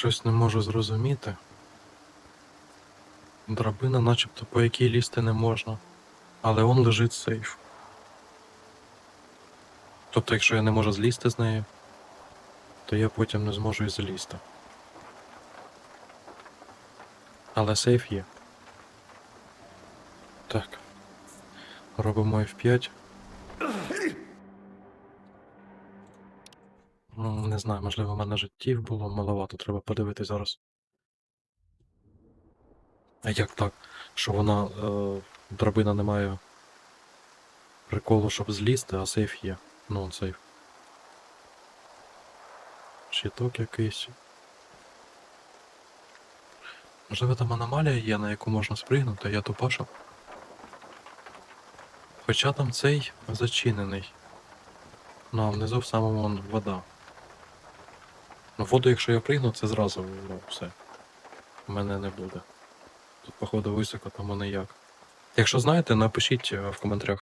щось не можу зрозуміти. Драбина начебто по якій лізти не можна. Але он лежить сейф. Тобто, якщо я не можу злізти з неї, то я потім не зможу і залізти. Але сейф є. Так. Робимо F5. Ну, не знаю, можливо, в мене життів було маловато, треба подивитись зараз. А як так? Що вона. Е, драбина не має приколу, щоб злізти, а сейф є. Ну, он сейф. Щиток якийсь. Можливо, там аномалія є, на яку можна спригнути, я тупаша. Хоча там цей зачинений. Ну, а внизу в самому вода. Ну, воду, якщо я пригну, це зразу, ну, все. У мене не буде. Тут, походу, високо, тому ніяк. Якщо знаєте, напишіть е, в коментарях,